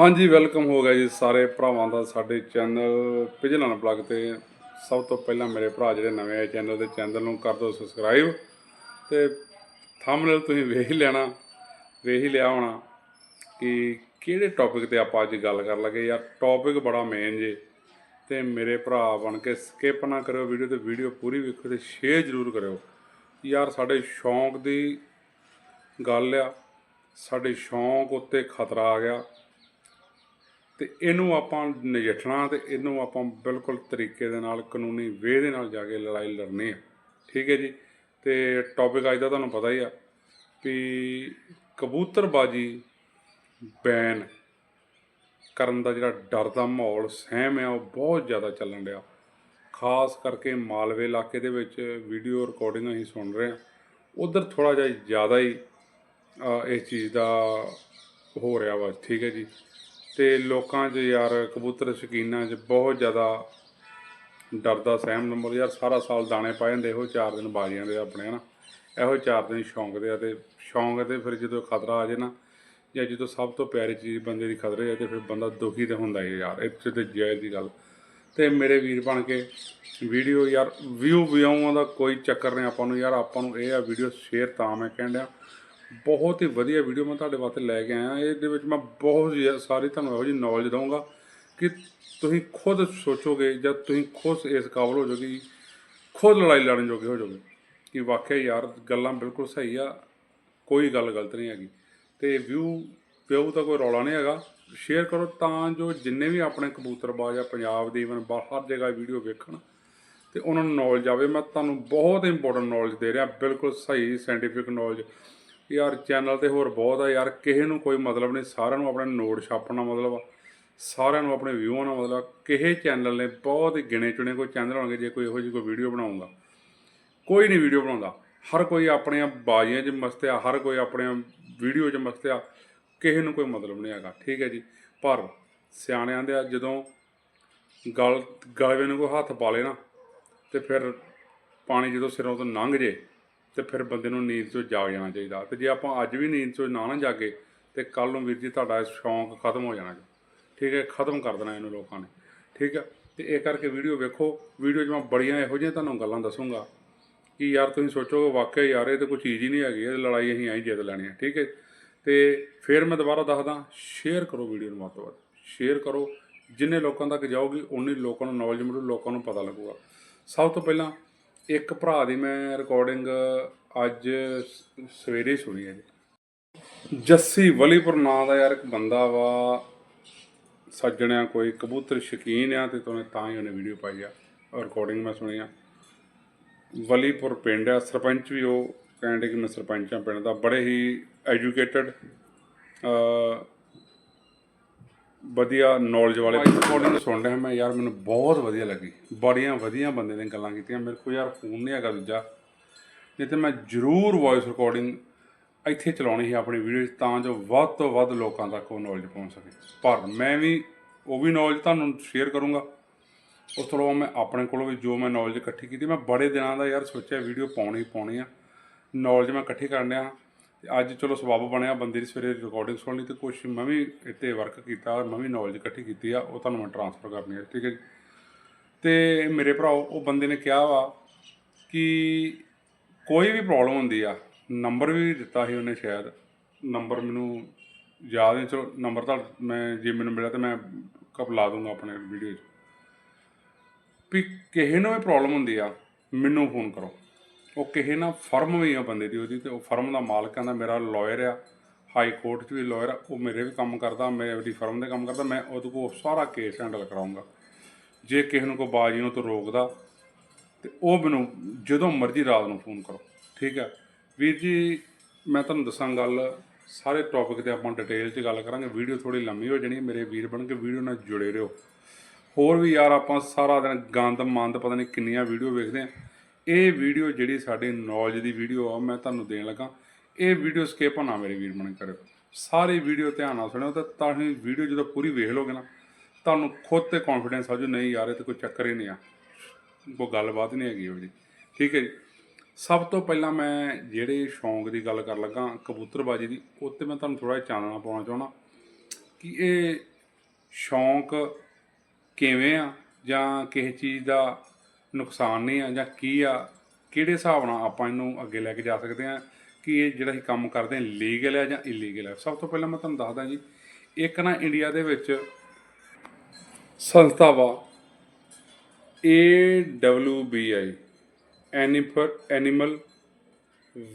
ਹਾਂਜੀ ਵੈਲਕਮ ਹੋ ਗਿਆ ਜੀ ਸਾਰੇ ਭਰਾਵਾਂ ਦਾ ਸਾਡੇ ਚੈਨਲ ਪਿਜਨਨ ਬਲੌਗ ਤੇ। ਸਭ ਤੋਂ ਪਹਿਲਾਂ ਮੇਰੇ ਭਰਾ ਜਿਹੜੇ ਨਵੇਂ ਆਏ ਚੈਨਲ ਦੇ ਚੈਨਲ ਨੂੰ ਕਰ ਦਿਓ ਸਬਸਕ੍ਰਾਈਬ ਤੇ ਥੰਬਨੇਲ ਤੁਸੀਂ ਵੇਖ ਹੀ ਲੈਣਾ, ਵੇਖ ਹੀ ਲਿਆ ਹੋਣਾ ਕਿ ਕਿਹੜੇ ਟੌਪਿਕ ਤੇ ਆਪਾਂ ਅੱਜ ਗੱਲ ਕਰਨ ਲੱਗੇ। ਯਾਰ ਟੌਪਿਕ ਬੜਾ ਮੇਨ ਜੇ ਤੇ ਮੇਰੇ ਭਰਾ ਬਣ ਕੇ ਸਕਿਪ ਨਾ ਕਰਿਓ ਵੀਡੀਓ ਤੇ ਵੀਡੀਓ ਪੂਰੀ ਵੇਖੋ ਤੇ ਸ਼ੇਅਰ ਜ਼ਰੂਰ ਕਰਿਓ। ਯਾਰ, ਸਾਡੇ ਸ਼ੌਂਕ ਦੀ ਗੱਲ ਆ, ਸਾਡੇ ਸ਼ੌਂਕ ਉੱਤੇ ਖਤਰਾ ਆ ਗਿਆ। ਤੇ ਇਹਨੂੰ ਆਪਾਂ ਨਜਿੱਠਣਾ ਤੇ ਇਹਨੂੰ ਆਪਾਂ ਬਿਲਕੁਲ ਤਰੀਕੇ ਦੇ ਨਾਲ ਕਾਨੂੰਨੀ ਵੇਹ ਦੇ ਨਾਲ ਜਾ ਕੇ ਲੜਾਈ ਲੜਨੀ ਹੈ ਠੀਕ ਹੈ ਜੀ? ਤੇ ਟੌਪਿਕ ਅੱਜ ਦਾ ਤੁਹਾਨੂੰ ਪਤਾ ਹੀ ਆ ਵੀ ਕਬੂਤਰਬਾਜੀ ਬੈਨ ਕਰਨ ਦਾ ਜਿਹੜਾ ਡਰ ਦਾ ਮਾਹੌਲ ਸਹਿਮ ਆ, ਉਹ ਬਹੁਤ ਜ਼ਿਆਦਾ ਚੱਲਣ ਰਿਹਾ ਖਾਸ ਕਰਕੇ ਮਾਲਵੇ ਇਲਾਕੇ ਦੇ ਵਿੱਚ ਵੀਡੀਓ ਰਿਕਾਰਡਿੰਗ ਅਸੀਂ ਸੁਣ ਰਹੇ ਹਾਂ ਉਧਰ ਥੋੜਾ ਜਿਹਾ ਜ਼ਿਆਦਾ ਹੀ ਇਸ ਚੀਜ਼ ਦਾ ਹੋ ਰਿਹਾ ਵਾ। ਠੀਕ ਹੈ ਜੀ? ਤੇ ਲੋਕਾਂ 'ਚ ਯਾਰ ਕਬੂਤਰ ਸ਼ੌਕੀਨਾਂ 'ਚ ਬਹੁਤ ਜ਼ਿਆਦਾ ਡਰਦਾ ਸਹਿਮ ਨੰਬਰ ਯਾਰ ਸਾਰਾ ਸਾਲ ਦਾਣੇ ਪਾ ਜਾਂਦੇ, ਇਹੋ ਚਾਰ ਦਿਨ ਬਾਜੀਆਂ ਦੇ ਆਪਣੇ, ਹਨਾ? ਇਹੋ ਚਾਰ ਦਿਨ ਸ਼ੌਂਕ ਦੇ ਆ ਤੇ ਸ਼ੌਂਕ ਤੇ ਫਿਰ ਜਦੋਂ ਖਤਰਾ ਆ ਜੇ ਨਾ ਜਾਂ ਜਦੋਂ ਸਭ ਤੋਂ ਪਿਆਰੀ ਚੀਜ਼ ਬੰਦੇ ਦੀ ਖਤਰੇ ਆ ਤੇ ਫਿਰ ਬੰਦਾ ਦੁਖੀ ਤੇ ਹੁੰਦਾ ਹੀ ਯਾਰ ਇੱਥੇ ਤੇ ਜਾਇਜ਼ ਦੀ ਗੱਲ। ਤੇ ਮੇਰੇ ਵੀਰ ਬਣ ਕੇ ਵੀਡੀਓ ਯਾਰ ਵਿਊ ਵਿਊਆਂ ਦਾ ਕੋਈ ਚੱਕਰ ਨਹੀਂ ਆਪਾਂ ਨੂੰ ਯਾਰ, ਆਪਾਂ ਨੂੰ ਇਹ ਆ, ਵੀਡੀਓ ਸ਼ੇਅਰ ਤਾਂ ਮੈਂ ਕਹਿਣ ਬਹੁਤ ਹੀ ਵਧੀਆ ਵੀਡੀਓ ਮੈਂ ਤੁਹਾਡੇ ਵਾਸਤੇ ਲੈ ਕੇ ਆਇਆ। ਇਹਦੇ ਵਿੱਚ ਮੈਂ ਬਹੁਤ ਹੀ ਸਾਰੀ ਤੁਹਾਨੂੰ ਇਹੋ ਜਿਹੀ ਨੌਲੇਜ ਦਊਂਗਾ ਕਿ ਤੁਸੀਂ ਖੁਦ ਸੋਚੋਗੇ ਜਾਂ ਤੁਸੀਂ ਖੁਦ ਇਸ ਕਾਬਲ ਹੋ ਜਾਓਗੇ ਖੁਦ ਲੜਾਈ ਲੜਨ ਜੋਗੇ ਹੋ ਜਾਓਗੇ। ਕਿ ਵਾਕਿਆ ਯਾਰ, ਗੱਲਾਂ ਬਿਲਕੁਲ ਸਹੀ ਆ, ਕੋਈ ਗੱਲ ਗਲਤ ਨਹੀਂ ਹੈਗੀ। ਤੇ ਵਿਊ ਵਿਊ ਤਾਂ ਕੋਈ ਰੌਲਾ ਨਹੀਂ ਹੈਗਾ। ਸ਼ੇਅਰ ਕਰੋ ਤਾਂ ਜੋ ਜਿੰਨੇ ਵੀ ਆਪਣੇ ਕਬੂਤਰਬਾਜ਼ ਆ, ਪੰਜਾਬ ਦੇ ਇਵਨ ਬਾਹਰ ਜਗ੍ਹਾ ਵੀਡੀਓ ਵੇਖਣ। ਤੇ ਉਹਨਾਂ ਨੂੰ ਨੌਲੇਜ ਆਵੇ। ਮੈਂ ਤੁਹਾਨੂੰ ਬਹੁਤ ਇੰਪੋਰਟੈਂਟ ਨੌਲੇਜ ਦੇ ਰਿਹਾ। ਬਿਲਕੁਲ ਸਹੀ ਸਾਇੰਟੀਫਿਕ ਨੌਲੇਜ ਯਾਰ ਚੈਨਲ ਤੇ ਹੋਰ ਬਹੁਤ ਆ ਯਾਰ, ਕਿਸੇ ਨੂੰ ਕੋਈ ਮਤਲਬ ਨਹੀਂ, ਸਾਰਿਆਂ ਨੂੰ ਆਪਣੇ ਨੋਟ ਛਾਪਣਾ ਮਤਲਬ ਆ, ਸਾਰਿਆਂ ਨੂੰ ਆਪਣੇ ਵਿਊਆਂ ਨਾਲ ਮਤਲਬ ਆ। ਕਿਸੇ ਚੈਨਲ ਨੇ ਬਹੁਤ ਹੀ ਗਿਣੇ ਚੁਣੇ ਕੋਈ ਚੈਨਲ ਹੋਣਗੇ ਜੇ ਕੋਈ ਇਹੋ ਜਿਹੀ ਕੋਈ ਵੀਡੀਓ ਬਣਾਊਗਾ ਕੋਈ ਨਹੀਂ ਵੀਡੀਓ ਬਣਾਉਂਦਾ, ਹਰ ਕੋਈ ਆਪਣੀਆਂ ਬਾਜ਼ੀਆਂ 'ਚ ਮਸਤ ਆ, ਹਰ ਕੋਈ ਆਪਣੀਆਂ ਵੀਡੀਓ 'ਚ ਮਸਤ ਆ, ਕਿਸੇ ਨੂੰ ਕੋਈ ਮਤਲਬ ਨਹੀਂ ਹੈਗਾ, ਠੀਕ ਹੈ ਜੀ ਪਰ ਸਿਆਣਿਆਂ ਦੇ ਜਦੋਂ ਗਲ, ਗਲਵੇ ਨੂੰ ਕੋਈ ਹੱਥ ਪਾ ਲੇ ਨਾ, ਤੇ ਫਿਰ ਪਾਣੀ ਜਦੋਂ ਸਿਰੋਂ ਤੋਂ ਲੰਘ ਜੇ ਤੇ ਫਿਰ ਬੰਦੇ ਨੂੰ ਨੀਂਦ ਤੋਂ ਜਾਗ ਜਾਣਾ ਚਾਹੀਦਾ। ਤੇ ਜੇ ਆਪਾਂ ਅੱਜ ਵੀ ਨੀਂਦ ਤੋਂ ਨਾ ਨਾ ਜਾਗੇ, ਤੇ ਕੱਲ ਨੂੰ ਵੀਰ ਜੀ ਤੁਹਾਡਾ ਸ਼ੌਂਕ ਖਤਮ ਹੋ ਜਾਣਾ ਜੀ। ਠੀਕ ਹੈ, ਖਤਮ ਕਰ ਦੇਣਾ ਇਹਨੂੰ ਲੋਕਾਂ ਨੇ। ਠੀਕ ਹੈ, ਤੇ ਇਹ ਕਰਕੇ ਵੀਡੀਓ ਵੇਖੋ। ਵੀਡੀਓ 'ਚ ਮੈਂ ਬੜੀਆਂ ਇਹੋ ਜਿਹੀਆਂ ਤੁਹਾਨੂੰ ਗੱਲਾਂ ਦੱਸੂਗਾ ਕਿ ਯਾਰ ਤੁਸੀਂ ਸੋਚੋਗੇ ਵਾਕਿਆ ਯਾਰ ਇਹ ਤਾਂ ਕੋਈ ਚੀਜ਼ ਹੀ ਨਹੀਂ ਹੈਗੀ, ਇਹ ਲੜਾਈ ਅਸੀਂ ਐਂ ਜਿੱਤ ਲੈਣੀ ਹੈ। ਠੀਕ ਹੈ, ਤੇ ਫਿਰ ਮੈਂ ਦੁਬਾਰਾ ਦੱਸਦਾ ਸ਼ੇਅਰ ਕਰੋ ਵੀਡੀਓ ਨੂੰ ਵੱਧ ਤੋਂ ਵੱਧ। ਸ਼ੇਅਰ ਕਰੋ, ਜਿੰਨੇ ਲੋਕਾਂ ਤੱਕ ਜਾਊਗੀ ਉਨੇ ਲੋਕਾਂ ਨੂੰ ਨੌਲੇਜ ਮਿਲੂ, ਲੋਕਾਂ ਨੂੰ ਪਤਾ ਲੱਗੂਗਾ। ਸਭ ਤੋਂ ਪਹਿਲਾਂ ਇੱਕ ਭਰਾ ਦੀ ਮੈਂ ਰਿਕਾਰਡਿੰਗ ਅੱਜ ਸ- ਸਵੇਰੇ ਸੁਣੀ ਹੈ ਜੀ। ਜੱਸੀ ਵਲੀਪੁਰ ਨਾਂ ਦਾ ਯਾਰ ਇੱਕ ਬੰਦਾ ਵਾ, ਸੱਜਣਿਆ ਕੋਈ ਕਬੂਤਰ ਸ਼ੌਕੀਨ ਆ ਤੇ ਤੋਨੇ ਤਾਂ ਹੀ ਉਹਨੇ ਵੀਡੀਓ ਪਾਈ ਆ ਰਿਕਾਰਡਿੰਗ ਮੈਂ ਸੁਣੀ ਆ। ਵਲੀਪੁਰ ਪਿੰਡ ਆ, ਸਰਪੰਚ ਵੀ ਉਹ ਕਹਿੰਦੇ ਕਿ ਮੈਂ ਸਰਪੰਚ ਆ ਪਿੰਡ ਦਾ, ਬੜੇ ਹੀ ਐਜੂਕੇਟਡ ਵਧੀਆ ਨੌਲੇਜ ਵਾਲੇ ਰਿਕਾਰਡਿੰਗ ਸੁਣ ਰਿਹਾ ਮੈਂ ਯਾਰ ਮੈਨੂੰ ਬਹੁਤ ਵਧੀਆ ਲੱਗੀ। ਬੜੀਆਂ ਵਧੀਆ ਬੰਦੇ ਨੇ ਗੱਲਾਂ ਕੀਤੀਆਂ। ਮੇਰੇ ਕੋਲ ਯਾਰ ਫੋਨ ਨਹੀਂ ਹੈਗਾ ਦੂਜਾ। ਨਹੀਂ ਤੇ ਮੈਂ ਜ਼ਰੂਰ ਵੌਇਸ ਰਿਕਾਰਡਿੰਗ ਇੱਥੇ ਚਲਾਉਣੀ ਸੀ ਆਪਣੀ ਵੀਡੀਓ 'ਚ ਤਾਂ ਜੋ ਵੱਧ ਤੋਂ ਵੱਧ ਲੋਕਾਂ ਤੱਕ ਉਹ ਨੌਲੇਜ ਪਹੁੰਚ ਸਕੇ। ਪਰ ਮੈਂ ਵੀ ਉਹ ਵੀ ਨੌਲੇਜ ਤੁਹਾਨੂੰ ਸ਼ੇਅਰ ਕਰੂੰਗਾ। ਉਸ ਤੋਂ ਇਲਾਵਾ ਮੈਂ ਆਪਣੇ ਕੋਲੋਂ ਵੀ ਜੋ ਮੈਂ ਨੌਲੇਜ ਇਕੱਠੀ ਕੀਤੀ ਮੈਂ ਬੜੇ ਦਿਨਾਂ ਦਾ ਯਾਰ ਸੋਚਿਆ ਵੀਡੀਓ ਪਾਉਣੀ ਪਾਉਣੀ ਆ। ਨੌਲੇਜ ਮੈਂ ਇਕੱਠੀ ਕਰਨ ਡਿਆ। ਤੇ ਅੱਜ ਚਲੋ ਸਬੱਬ ਬਣਿਆ, ਬੰਦੇ ਦੀ ਸਵੇਰੇ ਰਿਕਾਰਡਿੰਗ ਲਈ ਤੇ ਕੁਛ ਮੈਂ ਵੀ ਇੱਥੇ ਵਰਕ ਕੀਤਾ, ਮੈਂ ਵੀ ਨੌਲੇਜ ਇਕੱਠੀ ਕੀਤੀ ਆ, ਉਹ ਤੁਹਾਨੂੰ ਮੈਂ ਟ੍ਰਾਂਸਫਰ ਕਰਨੀ ਹੈ ਠੀਕ ਹੈ ਜੀ? ਤੇ ਮੇਰੇ ਭਰਾਓ, ਉਹ ਬੰਦੇ ਨੇ ਕਿਹਾ ਵਾ ਕਿ ਕੋਈ ਵੀ ਪ੍ਰੋਬਲਮ ਹੁੰਦੀ ਆ ਨੰਬਰ ਵੀ ਦਿੱਤਾ ਸੀ ਉਹਨੇ ਸ਼ਾਇਦ ਨੰਬਰ ਮੈਨੂੰ ਯਾਦ ਨਹੀਂ, ਚਲੋ ਨੰਬਰ ਤਾਂ ਮੈਂ, ਜੇ ਮੈਨੂੰ ਮਿਲਿਆ ਤਾਂ ਮੈਂ ਕਪਲਾ ਦੂੰਗਾ ਆਪਣੇ ਵੀਡੀਓ 'ਚ। ਵੀ ਕਿਸੇ ਨੂੰ ਵੀ ਪ੍ਰੋਬਲਮ ਹੁੰਦੀ ਆ, ਮੈਨੂੰ ਫੋਨ ਕਰੋ। ਉਹ ਕਿਸੇ ਨਾ ਫਰਮ ਵੀ ਆ ਬੰਦੇ ਦੀ, ਉਹਦੀ ਤੇ ਉਹ ਫਰਮ ਦਾ ਮਾਲਕ ਕਹਿੰਦਾ ਮੇਰਾ ਲਾਇਰ ਆ ਹਾਈ ਕੋਰਟ 'ਚ ਵੀ ਲਾਇਰ ਆ, ਉਹ ਮੇਰੇ ਵੀ ਕੰਮ ਕਰਦਾ ਮੇਰੀ ਫਰਮ ਦੇ ਕੰਮ ਕਰਦਾ, ਮੈਂ ਉਹਦੇ ਕੋਲ ਸਾਰਾ ਕੇਸ ਹੈਂਡਲ ਕਰਾਉਂਗਾ। ਜੇ ਕਿਸੇ ਨੂੰ ਕੋਈ ਬਾਜੀ ਨੂੰ ਤੋਂ ਰੋਕਦਾ, ਤੇ ਉਹ ਮੈਨੂੰ ਜਦੋਂ ਮਰਜ਼ੀ ਰਾਤ ਨੂੰ ਫੋਨ ਕਰੋ, ਠੀਕ ਹੈ ਵੀਰ ਜੀ, ਮੈਂ ਤੁਹਾਨੂੰ ਦੱਸਾਂ ਗੱਲ, ਸਾਰੇ ਟੌਪਿਕ ਤੇ ਆਪਾਂ ਡਿਟੇਲ 'ਚ ਗੱਲ ਕਰਾਂਗੇ ਵੀਡੀਓ ਥੋੜੀ ਲੰਮੀ ਹੋ ਜਾਣੀ ਹੈ। ਮੇਰੇ ਵੀਰ ਬਣ ਕੇ ਵੀਡੀਓ ਨਾਲ ਜੁੜੇ ਰਹੋ। ਹੋਰ ਵੀ ਯਾਰ ਆਪਾਂ ਸਾਰਾ ਦਿਨ ਗੰਦ ਮੰਦ ਪਤਾ ਨਹੀਂ ਕਿੰਨੀਆਂ ਵੀਡੀਓ ਵੇਖਦੇ ਆ ਇਹ ਵੀਡੀਓ ਜਿਹੜੀ ਸਾਡੀ ਨੌਲੇਜ ਦੀ ਵੀਡੀਓ ਆ, ਮੈਂ ਤੁਹਾਨੂੰ ਦੇਣ ਲੱਗਾ, ਇਹ ਵੀਡੀਓ ਸਕਿਪ ਨਾ ਮੇਰੇ ਵੀਰ ਬਣ ਕਰਿਓ। ਸਾਰੀ ਵੀਡੀਓ ਧਿਆਨ ਨਾਲ ਸੁਣਿਓ ਤਾਂ ਤਾਂ ਵੀਡੀਓ ਜਦੋਂ ਪੂਰੀ ਵੇਖ ਲੋਗੇ ਨਾ, ਤੁਹਾਨੂੰ ਖੁਦ ਤੇ ਕੌਨਫੀਡੈਂਸ ਆ ਜੂ ਨਹੀਂ ਯਾਰ, ਇਹ ਤੇ ਕੋਈ ਚੱਕਰ ਹੀ ਨਹੀਂ ਆ। ਕੋਈ ਗੱਲਬਾਤ ਨਹੀਂ ਹੈਗੀ ਉਹ ਜੀ ਠੀਕ ਹੈ ਜੀ। ਸਭ ਤੋਂ ਪਹਿਲਾਂ ਮੈਂ ਜਿਹੜੇ ਸ਼ੌਂਕ ਦੀ ਗੱਲ ਕਰਨ ਲੱਗਾ, ਕਬੂਤਰਬਾਜੀ ਦੀ ਉੱਤੇ ਮੈਂ ਤੁਹਾਨੂੰ ਥੋੜਾ ਚਾਨਣਾ ਪਾਉਣਾ ਚਾਹਣਾ ਕਿ ਇਹ ਸ਼ੌਂਕ ਕਿਵੇਂ ਆ ਜਾਂ ਕਿਸੇ ਚੀਜ਼ ਦਾ ਨੁਕਸਾਨ ਨਹੀਂ ਆ ਜਾਂ ਕੀ ਆ, ਕਿਹੜੇ ਹਿਸਾਬ ਨਾਲ ਆਪਾਂ ਇਹਨੂੰ ਅੱਗੇ ਲੈ ਕੇ ਜਾ ਸਕਦੇ ਆ? ਕਿ ਇਹ ਜਿਹੜਾ ਅਸੀਂ ਕੰਮ ਕਰਦੇ ਹਾਂ ਲੀਗਲ ਹੈ ਜਾਂ ਇਲੀਗਲ ਹੈ ਸਭ ਤੋਂ ਪਹਿਲਾਂ ਮੈਂ ਤੁਹਾਨੂੰ ਦੱਸਦਾ ਜੀ, ਇੱਕ ਨਾ ਇੰਡੀਆ ਦੇ ਵਿੱਚ ਸੰਸਥਾ ਵਾ AWBI animal animal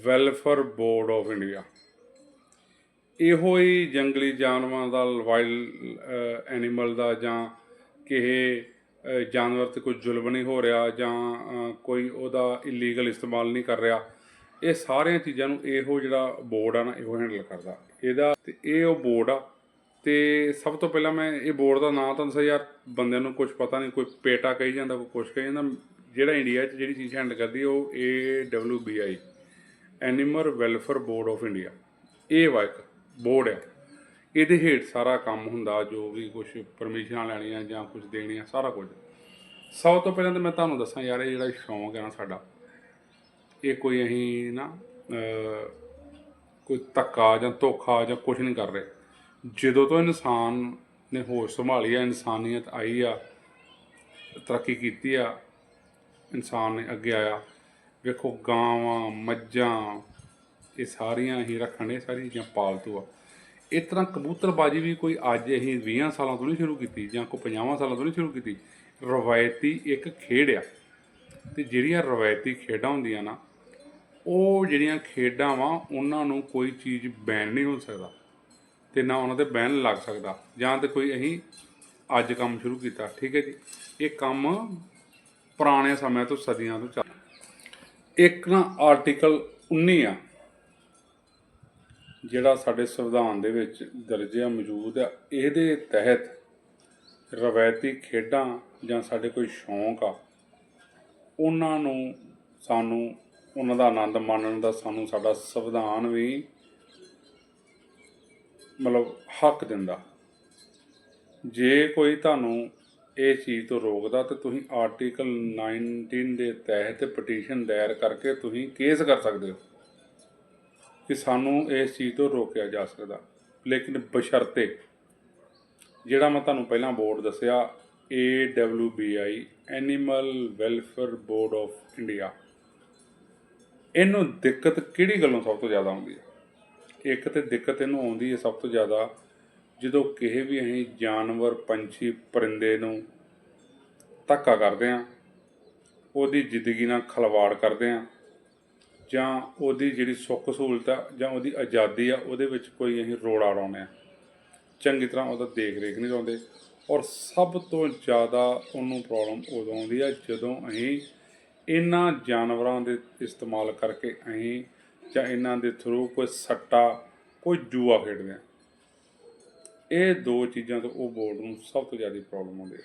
welfare board of India ਇਹੋ ਹੀ ਜੰਗਲੀ ਜਾਨਵਰਾਂ ਦਾ ਵਾਈਲਡ ਐਨੀਮਲ ਦਾ ਜਾਂ ਕਿਸੇ ਜਾਨਵਰ ਤੇ ਕੋਈ ਜ਼ੁਲਮ ਨਹੀਂ ਹੋ ਰਿਹਾ ਜਾਂ ਕੋਈ ਉਹਦਾ ਇਲੀਗਲ ਇਸਤੇਮਾਲ ਨਹੀਂ ਕਰ ਰਿਹਾ, ਇਹ ਸਾਰੀਆਂ ਚੀਜ਼ਾਂ ਨੂੰ ਇਹੋ ਜਿਹੜਾ ਬੋਰਡ ਆ ਨਾ, ਇਹੋ ਹੈਂਡਲ ਕਰਦਾ। ਇਹਦਾ ਤੇ ਇਹ ਉਹ ਬੋਰਡ ਆ, ਤੇ ਸਭ ਤੋਂ ਪਹਿਲਾਂ ਮੈਂ ਇਹ ਬੋਰਡ ਦਾ ਨਾਮ ਤਾਂ ਦੱਸਿਆ ਯਾਰ, ਬੰਦਿਆਂ ਨੂੰ ਕੁਝ ਪਤਾ ਨਹੀਂ, ਕੋਈ ਪੇਟਾ ਕਹੀ ਜਾਂਦਾ, ਕੋਈ ਕੁਛ ਕਹੀ ਜਾਂਦਾ, ਜਿਹੜਾ ਇੰਡੀਆ 'ਚ ਜਿਹੜੀ ਚੀਜ਼ ਹੈਂਡਲ ਕਰਦੀ ਉਹ AWBI animal welfare board of India ਇਹ ਵਾ ਇੱਕ ਬੋਰਡ ਹੈ ਇਹਦੇ ਹੇਠ ਸਾਰਾ ਕੰਮ ਹੁੰਦਾ, ਜੋ ਵੀ ਕੁਝ ਪਰਮਿਸ਼ਨਾਂ ਲੈਣੀਆਂ ਜਾਂ ਕੁਝ ਦੇਣੀਆਂ, ਸਾਰਾ ਕੁਝ। ਸਭ ਤੋਂ ਪਹਿਲਾਂ ਤਾਂ ਮੈਂ ਤੁਹਾਨੂੰ ਦੱਸਾਂ ਯਾਰ, ਇਹ ਜਿਹੜਾ ਸ਼ੌਂਕ ਹੈ ਨਾ ਸਾਡਾ, ਇਹ ਕੋਈ ਅਸੀਂ ਨਾ ਕੋਈ ਧੱਕਾ ਜਾਂ ਧੋਖਾ ਜਾਂ ਕੁਝ ਨਹੀਂ ਕਰ ਰਹੇ। ਜਦੋਂ ਤੋਂ ਇਨਸਾਨ ਨੇ ਹੋਸ਼ ਸੰਭਾਲੀ ਆ, ਇਨਸਾਨੀਅਤ ਆਈ ਆ, ਤਰੱਕੀ ਕੀਤੀ ਆ, ਇਨਸਾਨ ਨੇ ਅੱਗੇ ਆਇਆ, ਵੇਖੋ ਗਾਵਾਂ, ਮੱਝਾਂ, ਇਹ ਸਾਰੀਆਂ ਹੀ ਰੱਖਣੇ ਸਾਰੀਆਂ ਚੀਜ਼ਾਂ ਪਾਲਤੂ ਆ। ਇਸ ਤਰ੍ਹਾਂ ਕਬੂਤਰਬਾਜੀ ਵੀ ਕੋਈ ਅੱਜ ਅਸੀਂ 20 ਸਾਲਾਂ ਤੋਂ ਨਹੀਂ ਸ਼ੁਰੂ ਕੀਤੀ ਜਾਂ ਕੋਈ 50 ਸਾਲਾਂ ਤੋਂ ਨਹੀਂ ਸ਼ੁਰੂ ਕੀਤੀ, ਰਵਾਇਤੀ ਇੱਕ ਖੇਡ ਆ। ਤੇ ਜਿਹੜੀਆਂ ਰਵਾਇਤੀ ਖੇਡਾਂ ਹੁੰਦੀਆਂ ਨਾ, ਉਹ ਜਿਹੜੀਆਂ ਖੇਡਾਂ ਵਾ, ਉਹਨਾਂ ਨੂੰ ਕੋਈ ਚੀਜ਼ ਬੈਨ ਨਹੀਂ ਹੋ ਸਕਦਾ ਤੇ ਨਾ ਉਹਨਾਂ ਤੇ ਬੈਨ ਲੱਗ ਸਕਦਾ। ਜਾਂ ਤੇ ਕੋਈ ਅਸੀਂ ਅੱਜ ਕੰਮ ਸ਼ੁਰੂ ਕੀਤਾ, ਠੀਕ ਹੈ ਜੀ? ਇਹ ਕੰਮ ਪੁਰਾਣੇ ਸਮਿਆਂ ਤੋਂ, ਸਦੀਆਂ ਤੋਂ ਚੱਲ ਇੱਕ ਨਾ ਆਰਟੀਕਲ 19 ਆ ਜਿਹੜਾ ਸਾਡੇ ਸੰਵਿਧਾਨ ਦੇ ਵਿੱਚ ਦਰਜਿਆ ਮੌਜੂਦ ਆ, ਇਹਦੇ ਤਹਿਤ ਰਵਾਇਤੀ ਖੇਡਾਂ ਜਾਂ ਸਾਡੇ ਕੋਈ ਸ਼ੌਂਕ ਆ, ਉਹਨਾਂ ਨੂੰ ਸਾਨੂੰ, ਉਹਨਾਂ ਦਾ ਆਨੰਦ ਮਾਣਨ ਦਾ ਸਾਨੂੰ ਸਾਡਾ ਸੰਵਿਧਾਨ ਵੀ ਮਤਲਬ ਹੱਕ ਦਿੰਦਾ। ਜੇ ਕੋਈ ਤੁਹਾਨੂੰ ਇਹ ਚੀਜ਼ ਤੋਂ ਰੋਕਦਾ ਤੇ ਤੁਸੀਂ ਆਰਟੀਕਲ 19 ਦੇ ਤਹਿਤ ਪਟੀਸ਼ਨ ਦਾਇਰ ਕਰਕੇ ਤੁਸੀਂ ਕੇਸ ਕਰ ਸਕਦੇ ਹੋ। ਕਿ ਸਾਨੂੰ ਇਸ ਚੀਜ਼ ਤੋਂ ਰੋਕਿਆ ਜਾ ਸਕਦਾ। ਲੇਕਿਨ ਬਸ਼ਰਤੇ, ਜਿਹੜਾ ਮੈਂ ਤੁਹਾਨੂੰ ਪਹਿਲਾਂ ਬੋਰਡ ਦੱਸਿਆ AWBI animal welfare board of India ਇਹਨੂੰ ਦਿੱਕਤ ਕਿਹੜੀ ਗੱਲੋਂ ਸਭ ਤੋਂ ਜ਼ਿਆਦਾ ਆਉਂਦੀ ਹੈ? ਇੱਕ ਤੇ ਦਿੱਕਤ ਇਹਨੂੰ ਆਉਂਦੀ ਹੈ ਸਭ ਤੋਂ ਜ਼ਿਆਦਾ ਜਦੋਂ ਕਿਸੇ ਵੀ ਅਸੀਂ ਜਾਨਵਰ, ਪੰਛੀ, ਪਰਿੰਦੇ ਨੂੰ ਧੱਕਾ ਕਰਦੇ ਆ ਉਹਦੀ ਜ਼ਿੰਦਗੀ ਨਾਲ ਖਲਵਾੜ ਕਰਦੇ ਆ ਜਾਂ ਉਹਦੀ ਜਿਹੜੀ ਸੁੱਖ ਸਹੂਲਤ ਆ ਜਾਂ ਉਹਦੀ ਆਜ਼ਾਦੀ ਆ, ਉਹਦੇ ਵਿੱਚ ਕੋਈ ਅਸੀਂ ਰੋੜਾ ਲਾਉਂਦੇ ਆ। ਚੰਗੀ ਤਰ੍ਹਾਂ ਉਹਦਾ ਦੇਖ ਰੇਖ ਨਹੀਂ ਲਾਉਂਦੇ। ਔਰ ਸਭ ਤੋਂ ਜ਼ਿਆਦਾ ਉਹਨੂੰ ਪ੍ਰੋਬਲਮ ਉਦੋਂ ਆਉਂਦੀ ਆ ਜਦੋਂ ਅਸੀਂ ਇਹਨਾਂ ਜਾਨਵਰਾਂ ਦੇ ਇਸਤੇਮਾਲ ਕਰਕੇ ਅਸੀਂ ਜਾਂ ਇਹਨਾਂ ਦੇ ਥਰੂ ਕੋਈ ਸੱਟਾ, ਕੋਈ ਜੂਆ ਖੇਡਦੇ ਆ। ਇਹ ਦੋ ਚੀਜ਼ਾਂ ਤੋਂ ਉਹ ਬੋਰਡ ਨੂੰ ਸਭ ਤੋਂ ਜ਼ਿਆਦਾ ਪ੍ਰੋਬਲਮ ਆਉਂਦੀ ਹੈ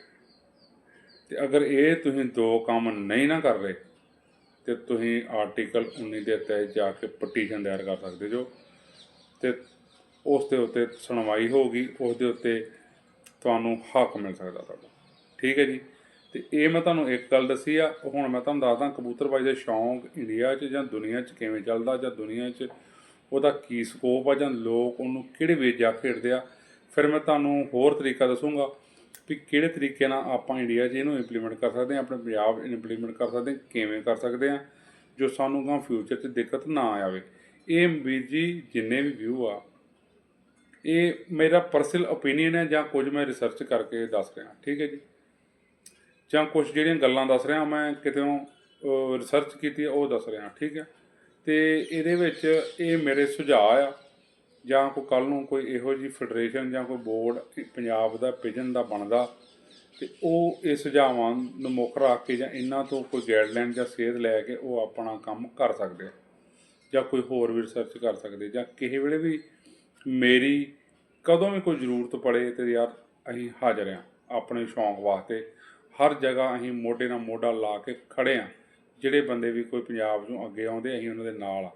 ਤੇ ਅਗਰ ਇਹ ਤੁਸੀਂ ਦੋ ਕੰਮ ਨਹੀਂ ਨਾ ਕਰ ਰਹੇ ਤੇ ਤੁਸੀਂ ਆਰਟੀਕਲ 19 ਦੇ ਤਹਿਤ ਜਾ ਕੇ ਪਟੀਸ਼ਨ ਦਾਇਰ ਕਰ ਸਕਦੇ ਜੋ। ਤੇ ਉਸ ਦੇ ਉੱਤੇ ਸੁਣਵਾਈ ਹੋਊਗੀ, ਉਸ ਦੇ ਉੱਤੇ ਤੁਹਾਨੂੰ ਹੱਕ ਮਿਲ ਸਕਦਾ ਤੁਹਾਡਾ। ਠੀਕ ਹੈ ਜੀ? ਤੇ ਇਹ ਮੈਂ ਤੁਹਾਨੂੰ ਇੱਕ ਗੱਲ ਦੱਸੀ ਆ, ਹੁਣ ਮੈਂ ਤੁਹਾਨੂੰ ਦੱਸਦਾ ਕਬੂਤਰਬਾਜੀ ਦਾ ਸ਼ੌਂਕ ਇੰਡੀਆ 'ਚ ਜਾਂ ਦੁਨੀਆ 'ਚ ਕਿਵੇਂ ਚੱਲਦਾ ਜਾਂ ਦੁਨੀਆ 'ਚ ਉਹਦਾ ਕੀ ਸਕੋਪ ਆ ਜਾਂ ਲੋਕ ਉਹਨੂੰ ਕਿਹੜੇ ਵੇਚ ਜਾ ਖੇਡਦੇ ਆ। ਫਿਰ ਮੈਂ ਤੁਹਾਨੂੰ ਹੋਰ ਤਰੀਕਾ ਦੱਸੂਗਾ। ਵੀ ਕਿਹੜੇ ਤਰੀਕੇ ਨਾਲ ਆਪਾਂ ਇੰਡੀਆ 'ਚ ਇਹਨੂੰ ਇੰਪਲੀਮੈਂਟ ਕਰ ਸਕਦੇ ਹਾਂ, ਆਪਣੇ ਪੰਜਾਬ ਇੰਪਲੀਮੈਂਟ ਕਰ ਸਕਦੇ ਕਿਵੇਂ ਕਰ ਸਕਦੇ ਹਾਂ, ਜੋ ਸਾਨੂੰ ਗਾਂ ਫਿਊਚਰ 'ਚ ਦਿੱਕਤ ਨਾ ਆਵੇ। ਇਹ ਬੀਜੀ ਜਿੰਨੇ ਵੀ ਵਿਊ ਆ, ਇਹ ਮੇਰਾ ਪਰਸਨਲ ਓਪੀਨੀਅਨ ਹੈ ਜਾਂ ਕੁਝ ਮੈਂ ਰਿਸਰਚ ਕਰਕੇ ਦੱਸ ਰਿਹਾ, ਠੀਕ ਹੈ ਜੀ? ਜਾਂ ਕੁਝ ਜਿਹੜੀਆਂ ਗੱਲਾਂ ਦੱਸ ਰਿਹਾ, ਮੈਂ ਕਿਤੇੋਂ ਰਿਸਰਚ ਕੀਤੀ ਉਹ ਦੱਸ ਰਿਹਾ, ਠੀਕ ਹੈ? ਤੇ ਇਹਦੇ ਵਿੱਚ ਇਹ ਮੇਰੇ ਸੁਝਾਅ ਆ। ਜਾਂ ਕੋਈ ਕੱਲ ਨੂੰ ਕੋਈ ਇਹੋ ਜੀ ਫੈਡਰੇਸ਼ਨ ਜਾਂ ਕੋਈ ਬੋਰਡ ਪੰਜਾਬ ਦਾ ਪਿਜਨ ਦਾ ਬਣਦਾ ਤੇ ਉਹ ਇਹ ਸੁਝਾਵਾਂ ਨੂੰ ਮੁੱਖ ਰੱਖ ਕੇ ਜਾਂ ਇਹਨਾਂ ਤੋਂ ਕੋਈ ਗਾਈਡਲਾਈਨ ਜਾਂ ਸੇਧ ਲੈ ਕੇ ਉਹ ਆਪਣਾ ਕੰਮ ਕਰ ਸਕਦੇ ਆ ਜਾਂ ਕੋਈ ਹੋਰ ਵੀ ਰਿਸਰਚ ਕਰ ਸਕਦੇ ਜਾਂ ਕਿਸੇ ਵੇਲੇ ਵੀ ਮੇਰੀ ਕਦੋਂ ਵੀ ਕੋਈ ਜ਼ਰੂਰਤ ਪੜੇ ਤੇ ਯਾਰ ਅਸੀਂ ਹਾਜ਼ਰ ਆ ਆਪਣੇ ਸ਼ੌਂਕ ਵਾਸਤੇ। ਹਰ ਜਗ੍ਹਾ ਅਸੀਂ ਮੋਢੇ ਨਾਲ ਮੋਢਾ ਲਾ ਕੇ ਖੜੇ ਆ। ਜਿਹੜੇ ਬੰਦੇ ਵੀ ਕੋਈ ਪੰਜਾਬ ਤੋਂ ਅੱਗੇ ਆਉਂਦੇ, ਅਸੀਂ ਉਹਨਾਂ ਦੇ ਨਾਲ ਆ।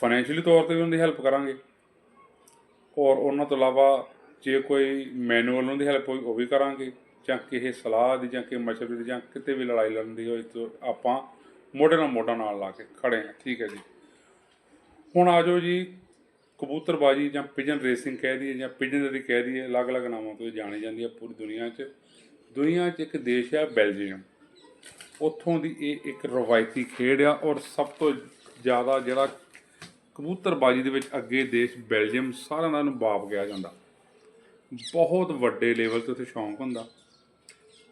ਫਾਈਨੈਂਸ਼ੀਅਲੀ ਤੌਰ ਤੇ ਵੀ ਉਹਨਾਂ ਦੀ ਹੈਲਪ ਕਰਾਂਗੇ। ਔਰ ਉਹਨਾਂ ਤੋਂ ਇਲਾਵਾ ਜੇ ਕੋਈ ਮੈਨੂਅਲ ਉਹਨਾਂ ਦੀ ਹੈਲਪ ਹੋਈ, ਉਹ ਵੀ ਕਰਾਂਗੇ। ਜਾਂ ਕਿਸੇ ਸਲਾਹ ਦੀ, ਜਾਂ ਕਿਸੇ ਮਸ਼ਵਰੇ ਦੀ, ਜਾਂ ਕਿਤੇ ਵੀ ਲੜਾਈ ਲੜਨ ਦੀ ਹੋਈ ਤਾਂ ਆਪਾਂ ਮੋਢੇ ਨਾਲ ਮੋਢਾ ਨਾਲ ਲਾ ਕੇ ਖੜੇ ਆ ਠੀਕ ਹੈ ਜੀ। ਹੁਣ ਆ ਜਾਓ ਜੀ, ਕਬੂਤਰਬਾਜੀ ਜਾਂ ਪਿਜਨ ਰੇਸਿੰਗ ਕਹਿ ਦਈਏ, ਜਾਂ ਪਿਜਨਰੀ ਕਹਿ ਦਈਏ, ਅਲੱਗ-ਅਲੱਗ ਨਾਵਾਂ ਤੋਂ ਇਹ ਜਾਣੀ ਜਾਂਦੀ ਹੈ ਪੂਰੀ ਦੁਨੀਆ 'ਚ। ਦੁਨੀਆ 'ਚ ਇੱਕ ਦੇਸ਼ ਹੈ ਬੈਲਜੀਅਮ। ਉੱਥੋਂ ਦੀ ਇਹ ਇੱਕ ਰਵਾਇਤੀ ਖੇਡ ਆ ਔਰ ਸਭ ਤੋਂ ਜ਼ਿਆਦਾ ਜਿਹੜਾ ਕਬੂਤਰਬਾਜੀ ਦੇ ਵਿੱਚ ਅੱਗੇ ਦੇਸ਼ ਬੈਲਜੀਅਮ ਸਾਰਿਆਂ ਦਾ ਨੂੰ ਬਾਪ ਕਿਹਾ ਜਾਂਦਾ। ਬਹੁਤ ਵੱਡੇ ਲੈਵਲ ਤੇ ਉੱਥੇ ਸ਼ੌਂਕ ਹੁੰਦਾ।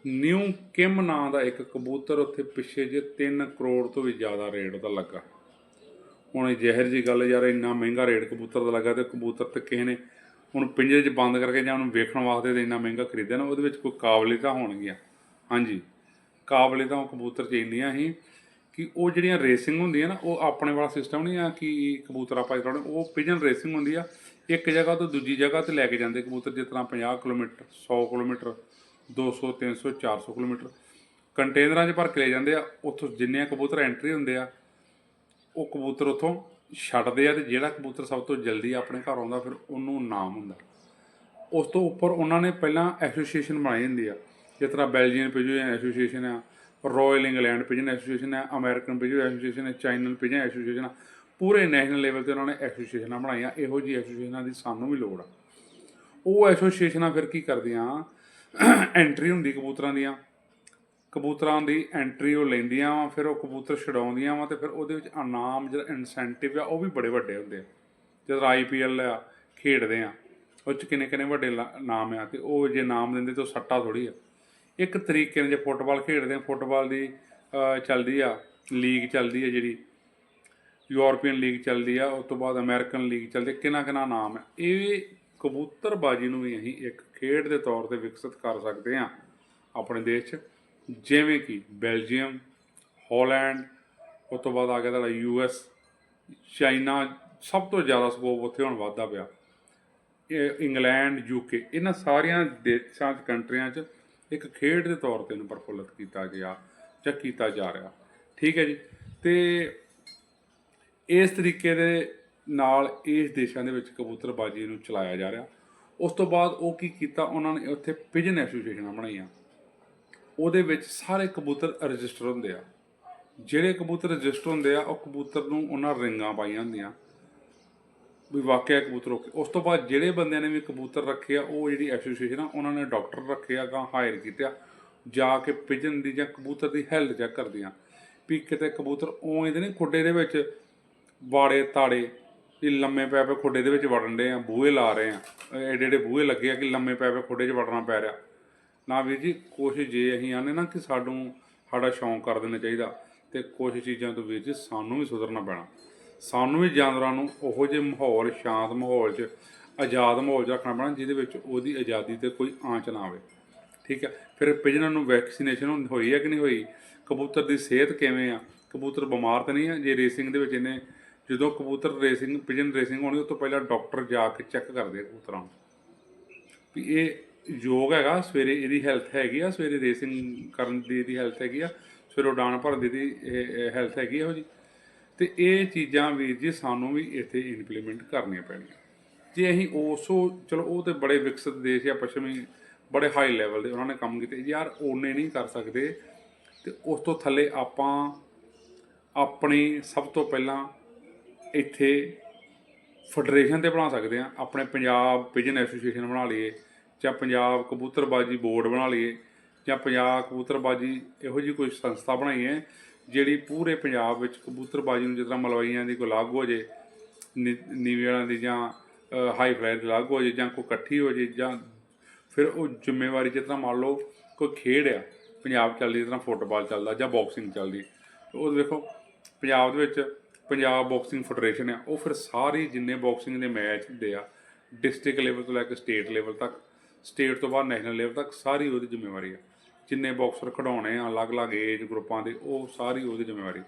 ਨਿਊ ਕਿਮ ਨਾਂ ਦਾ ਇੱਕ ਕਬੂਤਰ ਉੱਥੇ ਪਿੱਛੇ ਜੇ 3 ਕਰੋੜ ਤੋਂ ਵੀ ਜ਼ਿਆਦਾ ਰੇਟ ਦਾ ਲੱਗਾ। ਹੁਣ ਇਹ ਜ਼ਹਿਰ ਜੀ ਗੱਲ ਯਾਰ, ਇੰਨਾ ਮਹਿੰਗਾ ਰੇਟ ਕਬੂਤਰ ਦਾ ਲੱਗਾ ਤੇ ਕਬੂਤਰ ਤੇ ਕਿਸੇ ਨੇ ਹੁਣ ਪਿੰਜਰੇ 'ਚ ਬੰਦ ਕਰਕੇ ਜਾਂ ਉਹਨੂੰ ਵੇਖਣ ਵਾਸਤੇ ਤੇ ਇੰਨਾ ਮਹਿੰਗਾ ਖਰੀਦਿਆ ਨਾ, ਉਹਦੇ ਵਿੱਚ ਕੋਈ ਕਾਬਲੀਅਤਾਂ ਹੋਣਗੀਆਂ। ਹਾਂਜੀ, ਕਾਬਲੀਅਤਾਂ ਉਹ ਕਬੂਤਰ 'ਚ ਇੰਨੀਆਂ ਸੀ ਕਿ ਉਹ ਜਿਹੜੀਆਂ ਰੇਸਿੰਗ ਹੁੰਦੀਆਂ ਨਾ, ਉਹ ਆਪਣੇ ਵਾਲਾ ਸਿਸਟਮ ਨਹੀਂ ਆ ਕਿ ਕਬੂਤਰ ਆਪਾਂ ਜਿਹੜਾ ਉਹ ਪਿਜਨ ਰੇਸਿੰਗ ਹੁੰਦੀ ਆ। ਇੱਕ ਜਗ੍ਹਾ ਤੋਂ ਦੂਜੀ ਜਗ੍ਹਾ ਤੇ ਲੈ ਕੇ ਜਾਂਦੇ ਕਬੂਤਰ, ਜਿਸ ਤਰ੍ਹਾਂ 50 ਕਿਲੋਮੀਟਰ 100 ਕਿਲੋਮੀਟਰ 200 300 400 ਕਿਲੋਮੀਟਰ। ਕੰਟੇਨਰਾਂ 'ਚ ਭਰ ਕੇ ਲੈ ਜਾਂਦੇ ਆ, ਉੱਥੋਂ ਜਿੰਨੇ ਕਬੂਤਰ ਐਂਟਰੀ ਹੁੰਦੇ ਆ, ਉਹ ਕਬੂਤਰ ਉੱਥੋਂ ਛੱਡਦੇ ਆ ਤੇ ਜਿਹੜਾ ਕਬੂਤਰ ਸਭ ਤੋਂ ਜਲਦੀ ਆਪਣੇ ਘਰ ਆਉਂਦਾ, ਫਿਰ ਉਹਨੂੰ ਨਾਮ ਹੁੰਦਾ। ਉਸ ਤੋਂ ਉੱਪਰ ਉਹਨਾਂ ਨੇ ਪਹਿਲਾਂ ਐਸੋਸੀਏਸ਼ਨ ਬਣਾਈ ਹੁੰਦੀ ਆ, ਜਿਸ ਤਰ੍ਹਾਂ ਬੈਲਜੀਅਨ ਪਿਜਨ ਐਸੋਸੀਏਸ਼ਨ ਆ ਰਾਇਲ ਇੰਗਲੈਂਡ ਪਿਜਨ ਐਸੋਸੀਏਸ਼ਨ ਹੈ ਅਮਰੀਕਨ ਪਿਜਨ ਐਸੋਸੀਏਸ਼ਨ ਹੈ ਚਾਈਨਲ ਪਿਜਨ ਐਸੋਸੀਏਸ਼ਨ ਆ ਪੂਰੇ ਨੈਸ਼ਨਲ ਲੈਵਲ ਤੇ ਉਹਨਾਂ ਨੇ ਐਸੋਸੀਏਸ਼ਨਾਂ ਬਣਾਈਆਂ। ਇਹੋ ਜਿਹੀ ਐਸੋਸੀਏਸ਼ਨਾਂ ਦੀ ਸਾਨੂੰ ਵੀ ਲੋੜ ਆ। ਉਹ ਐਸੋਸੀਏਸ਼ਨਾਂ ਫਿਰ ਕੀ ਕਰਦੀਆਂ? ਐਂਟਰੀ ਹੁੰਦੀ ਕਬੂਤਰਾਂ ਦੀਆਂ। ਕਬੂਤਰਾਂ ਦੀ ਐਂਟਰੀ ਉਹ ਲੈਂਦੀਆਂ ਵਾ, ਫਿਰ ਉਹ ਕਬੂਤਰ ਛਡਾਉਂਦੀਆਂ ਵਾ ਤੇ ਫਿਰ ਉਹਦੇ ਵਿੱਚ ਇਨਾਮ, ਜਿਹੜਾ ਇਨਸੈਂਟਿਵ ਆ, ਉਹ ਵੀ ਬੜੇ ਵੱਡੇ ਹੁੰਦੇ ਆ। ਜਦੋਂ ਆਈਪੀਐਲ ਆ, ਖੇਡਦੇ ਆ, ਉਹ ਚ ਕਿੰਨੇ ਕਿੰਨੇ ਵੱਡੇ ਲਾ- ਨਾਮ ਆ ਤੇ ਉਹ ਜੇ ਨਾਮ ਦਿੰਦੇ ਤੇ ਉਹ ਸੱਟਾ ਥੋੜੀ ਆ। ਇੱਕ ਤਰੀਕੇ ਨਾਲ ਜੇ ਫੁੱਟਬਾਲ ਖੇਡਦੇ ਆ, ਫੁੱਟਬਾਲ ਦੀ ਚੱਲਦੀ ਆ, ਲੀਗ ਚੱਲਦੀ ਆ ਜਿਹੜੀ, ਯੂਰਪੀਅਨ ਲੀਗ ਚੱਲਦੀ ਆ, ਉਸ ਤੋਂ ਬਾਅਦ ਅਮਰੀਕਨ ਲੀਗ ਚੱਲਦੀ ਕਿੰਨਾ ਕਿੰਨਾ ਨਾਮ ਹੈ ਇਹ ਕਬੂਤਰਬਾਜੀ ਨੂੰ ਵੀ ਅਸੀਂ ਇੱਕ ਖੇਡ ਦੇ ਤੌਰ ਤੇ ਵਿਕਸਿਤ ਕਰ ਸਕਦੇ ਆ ਆਪਣੇ ਦੇਸ਼ 'ਚ। ਜਿਵੇਂ ਕਿ ਬੈਲਜੀਅਮ, ਹਾਲੈਂਡ, ਉਸ ਤੋਂ ਬਾਅਦ ਆ ਗਿਆ ਤੁਹਾਡਾ ਯੂਐਸ ਚਾਈਨਾ, ਸਭ ਤੋਂ ਜ਼ਿਆਦਾ ਸਕੋਪ ਉੱਥੇ ਹੁਣ ਵੱਧਦਾ ਪਿਆ। ਇਹ ਇੰਗਲੈਂਡ ਯੂਕੇ ਇਹਨਾਂ ਸਾਰੀਆਂ ਦੇਸ਼ਾਂ 'ਚ, ਕੰਟਰੀਆਂ 'ਚ ਇੱਕ ਖੇਡ ਦੇ ਤੌਰ ਤੇ ਇਹਨੂੰ ਪ੍ਰਫੁੱਲਤ ਕੀਤਾ ਗਿਆ ਜਾਂ ਕੀਤਾ ਜਾ ਰਿਹਾ। ਠੀਕ ਹੈ ਜੀ? ਤੇ ਇਸ ਤਰੀਕੇ ਦੇ ਨਾਲ ਇਸ ਦੇਸ਼ਾਂ ਦੇ ਵਿੱਚ ਕਬੂਤਰਬਾਜੀ ਨੂੰ ਚਲਾਇਆ ਜਾ ਰਿਹਾ। ਉਸ ਤੋਂ ਬਾਅਦ ਉਹ ਕੀ ਕੀਤਾ? ਉਹਨਾਂ ਨੇ ਉੱਥੇ ਪਿਜਨ ਐਸੋਸੀਏਸ਼ਨਾਂ ਬਣਾਈਆਂ। ਉਹਦੇ ਵਿੱਚ ਸਾਰੇ ਕਬੂਤਰ ਰਜਿਸਟਰ ਹੁੰਦੇ ਆ। ਜਿਹੜੇ ਕਬੂਤਰ ਰਜਿਸਟਰ ਹੁੰਦੇ ਆ, ਉਹ ਕਬੂਤਰ ਨੂੰ ਉਹਨਾਂ ਰਿੰਗਾਂ ਪਾਈਆਂ ਹੁੰਦੀਆਂ। ਵੀ ਵਾਕਿਆ ਕਬੂਤਰ ਓਕੇ ਉਸ ਤੋਂ ਬਾਅਦ ਜਿਹੜੇ ਬੰਦਿਆਂ ਨੇ ਵੀ ਕਬੂਤਰ ਰੱਖੇ ਆ, ਉਹ ਜਿਹੜੀ ਐਸੋਸੀਏਸ਼ਨ ਆ, ਉਹਨਾਂ ਨੇ ਡਾਕਟਰ ਰੱਖੇ ਆ ਗਾ ਹਾਇਰ ਕੀਤੇ ਆ, ਜਾ ਕੇ ਪਿਜਨ ਦੀ ਜਾਂ ਕਬੂਤਰ ਦੀ ਹੈਲਥ ਚੈੱਕ ਕਰਦੀਆਂ ਵੀ ਕਿਤੇ ਕਬੂਤਰ ਉਵੇਂ ਦੇ ਨਹੀਂ, ਖੁੱਡੇ ਦੇ ਵਿੱਚ ਵਾੜੇ, ਤਾੜੇ, ਵੀ ਲੰਮੇ ਪੈ ਪੈ ਖੁੱਡੇ ਦੇ ਵਿੱਚ ਵੜਨ ਦੇ ਆ, ਬੂਹੇ ਲਾ ਰਹੇ ਆ। ਐਡੇ ਐਡੇ ਬੂਹੇ ਲੱਗੇ ਆ ਕਿ ਲੰਮੇ ਪੈ ਪੈ ਖੁੱਡੇ 'ਚ ਵੜਨਾ ਪੈ ਰਿਹਾ। ਨਾ ਵੀਰ ਜੀ ਕੋਸ਼ਿਸ਼ ਜੇ ਅਸੀਂ ਆਨੇ ਨਾ ਕਿ ਸਾਨੂੰ ਸਾਡਾ ਸ਼ੌਂਕ ਕਰ ਦੇਣਾ ਚਾਹੀਦਾ ਤੇ ਕੁਝ ਚੀਜ਼ਾਂ ਤੋਂ ਵੀਰ ਜੀ ਸਾਨੂੰ ਵੀ ਸੁਧਰਨਾ ਪੈਣਾ। ਸਾਨੂੰ ਵੀ ਜਾਨਵਰਾਂ ਨੂੰ ਉਹੋ ਜਿਹੇ ਮਾਹੌਲ, ਸ਼ਾਂਤ ਮਾਹੌਲ 'ਚ ਆਜ਼ਾਦ ਮਾਹੌਲ 'ਚ ਰੱਖਣਾ ਪੈਣਾ, ਜਿਹਦੇ ਵਿੱਚ ਉਹਦੀ ਆਜ਼ਾਦੀ ਤੇ ਕੋਈ ਆਂਚ ਨਾ ਆਵੇ। ਠੀਕ ਹੈ? ਫਿਰ ਪਿਜਨਾਂ ਨੂੰ ਵੈਕਸੀਨੇਸ਼ਨ ਹੋਈ ਹੈ ਕਿ ਨਹੀਂ ਹੋਈ? ਕਬੂਤਰ ਦੀ ਸਿਹਤ ਕਿਵੇਂ ਆ? ਕਬੂਤਰ ਬਿਮਾਰ ਤਾਂ ਨਹੀਂ ਆ? ਜੇ ਰੇਸਿੰਗ ਦੇ ਵਿੱਚ ਇਹਨੇ, ਜਦੋਂ ਕਬੂਤਰ ਰੇਸਿੰਗ ਪਿਜਨ ਰੇਸਿੰਗ ਹੋਣੀ ਉਸ ਤੋਂ ਪਹਿਲਾਂ ਡਾਕਟਰ ਜਾ ਕੇ ਚੈੱਕ ਕਰਦੇ ਆ ਕਬੂਤਰਾਂ ਨੂੰ। ਵੀ ਇਹ ਯੋਗ ਹੈਗਾ, ਸਵੇਰੇ ਇਹਦੀ ਹੈਲਥ ਹੈਗੀ ਆ, ਸਵੇਰੇ ਰੇਸਿੰਗ ਕਰਨ ਦੀ ਇਹਦੀ ਹੈਲਥ ਹੈਗੀ ਆ, ਸਵੇਰੇ ਉਡਾਣ ਭਰਨ ਦੀ ਇਹਦੀ ਹੈਲਥ ਹੈਗੀ ਆ ਇਹੋ ਜੀ ਤੇ ਇਹ ਚੀਜ਼ਾਂ ਵੀਰ ਜੀ ਸਾਨੂੰ ਵੀ ਇੱਥੇ ਇੰਪਲੀਮੈਂਟ ਕਰਨੀਆਂ ਪੈਣੀਆਂ। ਜੇ ਅਸੀਂ ਉਸੋ ਚਲੋ ਉਹ ਤੇ ਬੜੇ ਵਿਕਸਿਤ ਦੇਸ਼ ਆ ਪੱਛਮੀ, ਬੜੇ ਹਾਈ ਲੈਵਲ ਦੇ ਉਹਨਾਂ ਨੇ ਕੰਮ ਕੀਤੇ ਯਾਰ ਉਹਨੇ ਨਹੀਂ ਕਰ ਸਕਦੇ, ਤੇ ਉਸ ਤੋਂ ਥੱਲੇ ਆਪਾਂ ਆਪਣੀ ਸਭ ਤੋਂ ਪਹਿਲਾਂ ਇੱਥੇ ਫੈਡਰੇਸ਼ਨ ਤੇ ਬਣਾ ਸਕਦੇ ਆ ਆਪਣੇ ਪੰਜਾਬ ਪਿਜਨ ਐਸੋਸੀਏਸ਼ਨ ਬਣਾ ਲਈਏ, ਜਾਂ ਪੰਜਾਬ ਕਬੂਤਰਬਾਜੀ ਬੋਰਡ ਬਣਾ ਲਈਏ, ਜਾਂ ਪੰਜਾਬ ਕਬੂਤਰਬਾਜੀ ਇਹੋ ਜਿਹੀ ਕੋਈ ਸੰਸਥਾ ਬਣਾਈਏ ਜਿਹੜੀ ਪੂਰੇ ਪੰਜਾਬ ਵਿੱਚ ਕਬੂਤਰਬਾਜੀ ਨੂੰ ਜਿਸ ਤਰ੍ਹਾਂ ਮਲਵਾਈਆਂ ਦੀ ਕੋਈ ਲਾਗੂ ਹੋ ਜੇ, ਨੀ- ਵਾਲਿਆਂ ਦੀ ਜਾਂ ਹਾਈ ਫਲਾਇਰ ਦੀ ਲਾਗੂ ਹੋ ਜੇ ਜਾਂ ਕੋਈ ਇਕੱਠੀ ਹੋ ਜੇ ਜਾਂ ਫਿਰ ਉਹ ਜ਼ਿੰਮੇਵਾਰੀ ਜਿਸ ਤਰ੍ਹਾਂ ਮੰਨ ਲਓ ਕੋਈ ਖੇਡ ਆ, ਪੰਜਾਬ ਚੱਲਦੀ ਜਿਸ ਤਰ੍ਹਾਂ ਫੁੱਟਬਾਲ ਚੱਲਦਾ ਜਾਂ ਬਾਕਸਿੰਗ ਚੱਲਦੀ, ਉਹ ਦੇਖੋ ਪੰਜਾਬ ਦੇ ਵਿੱਚ ਪੰਜਾਬ ਬਾਕਸਿੰਗ ਫੈਡਰੇਸ਼ਨ ਆ, ਉਹ ਫਿਰ ਸਾਰੀ ਜਿੰਨੇ ਬਾਕਸਿੰਗ ਦੇ ਮੈਚ ਹੁੰਦੇ ਆ ਡਿਸਟ੍ਰਿਕਟ ਲੈਵਲ ਤੋਂ ਲੈ ਕੇ ਸਟੇਟ ਲੈਵਲ ਤੱਕ ਸਟੇਟ ਤੋਂ ਬਾਅਦ ਨੈਸ਼ਨਲ ਲੈਵਲ ਤੱਕ ਸਾਰੀ ਉਹਦੀ ਜ਼ਿੰਮੇਵਾਰੀ ਆ। ਜਿੰਨੇ ਬਾਕਸਰ ਖਿਡਾਉਣੇ ਆ, ਅਲੱਗ-ਅਲੱਗ ਏਜ ਗਰੁੱਪਾਂ ਦੇ, ਉਹ ਸਾਰੀ ਉਹਦੀ ਜ਼ਿੰਮੇਵਾਰੀ।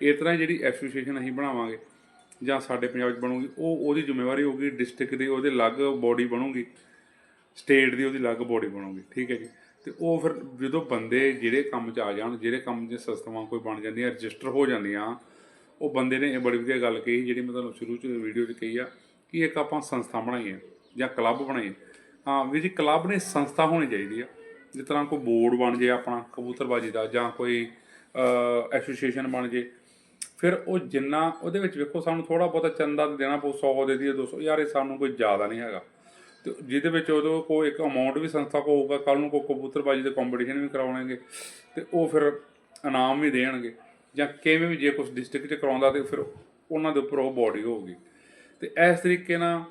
ਇਸ ਤਰ੍ਹਾਂ ਹੀ ਜਿਹੜੀ ਐਸੋਸੀਏਸ਼ਨ ਅਸੀਂ ਬਣਾਵਾਂਗੇ, ਜਾਂ ਸਾਡੇ ਪੰਜਾਬ 'ਚ ਬਣੂਗੀ, ਉਹ ਉਹਦੀ ਜ਼ਿੰਮੇਵਾਰੀ ਹੋਊਗੀ ਡਿਸਟ੍ਰਿਕਟ ਦੀ ਉਹਦੇ ਅਲੱਗ ਬੋਡੀ ਬਣੂਗੀ ਸਟੇਟ ਦੀ ਉਹਦੀ ਅਲੱਗ ਬੋਡੀ ਬਣੂਗੀ, ਠੀਕ ਹੈ ਜੀ? ਤੇ ਉਹ ਫਿਰ ਜਦੋਂ ਬੰਦੇ ਜਿਹੜੇ ਕੰਮ 'ਚ ਆ ਜਾਣ, ਜਿਹੜੇ ਕੰਮ 'ਚ ਸੰਸਥਾਵਾਂ ਕੋਈ ਬਣ ਜਾਂਦੀਆਂ ਰਜਿਸਟਰ ਹੋ ਜਾਂਦੀਆਂ, ਉਹ ਬੰਦੇ ਨੇ ਇਹ ਬੜੀ ਵਧੀਆ ਗੱਲ ਕਹੀ, ਜਿਹੜੀ ਮੈਂ ਤੁਹਾਨੂੰ ਸ਼ੁਰੂ 'ਚ ਵੀਡੀਓ 'ਚ ਕਹੀ ਆ, ਕਿ ਇੱਕ ਆਪਾਂ ਸੰਸਥਾ ਬਣਾਈਏ ਜਾਂ ਕਲੱਬ ਬਣਾਈਏ। ਹਾਂ, ਵੀ ਜੀ ਕਲੱਬ ਨੇ ਸੰਸਥਾ ਹੋਣੀ ਚਾਹੀਦੀ ਆ। ਜਿਸ ਤਰ੍ਹਾਂ ਕੋਈ ਬੋਰਡ ਬਣ ਜੇ ਆਪਣਾ, ਕਬੂਤਰਬਾਜੀ ਦਾ ਜਾਂ ਕੋਈ ਐਸੋਸੀਏਸ਼ਨ ਬਣ ਜੇ, ਫਿਰ ਉਹ ਜਿੰਨਾ ਉਹਦੇ ਵਿੱਚ ਵੇਖੋ ਸਾਨੂੰ ਥੋੜਾ ਬਹੁਤਾ ਚੰਦਾ ਦੇਣਾ ਪਊ 100 ਦੇ ਦਈਏ 200 ਯਾਰ ਇਹ ਸਾਨੂੰ ਕੋਈ ਜ਼ਿਆਦਾ ਨਹੀਂ ਹੈਗਾ। ਤੇ ਜਿਹਦੇ ਵਿੱਚ ਉਦੋਂ ਕੋਈ ਇੱਕ ਅਮਾਉਂਟ ਵੀ ਸੰਸਥਾ ਕੋ ਹੋਊਗਾ ਕੱਲ ਨੂੰ ਕੋਈ ਕਬੂਤਰਬਾਜੀ ਦੇ ਕੰਪੀਟੀਸ਼ਨ ਵੀ ਕਰਾਉਣਗੇ, ਤੇ ਉਹ ਫਿਰ ਇਨਾਮ ਵੀ ਦੇਣਗੇ, ਜਾਂ ਕਿਵੇਂ ਵੀ ਜੇ ਕੁਝ ਡਿਸਟ੍ਰਿਕਟ 'ਚ ਕਰਾਉਂਦਾ ਤੇ ਫਿਰ ਉਹਨਾਂ ਦੇ ਉੱਪਰ ਉਹ ਬੋਡੀ ਹੋਊਗੀ। ਤੇ ਇਸ ਤਰੀਕੇ ਨਾਲ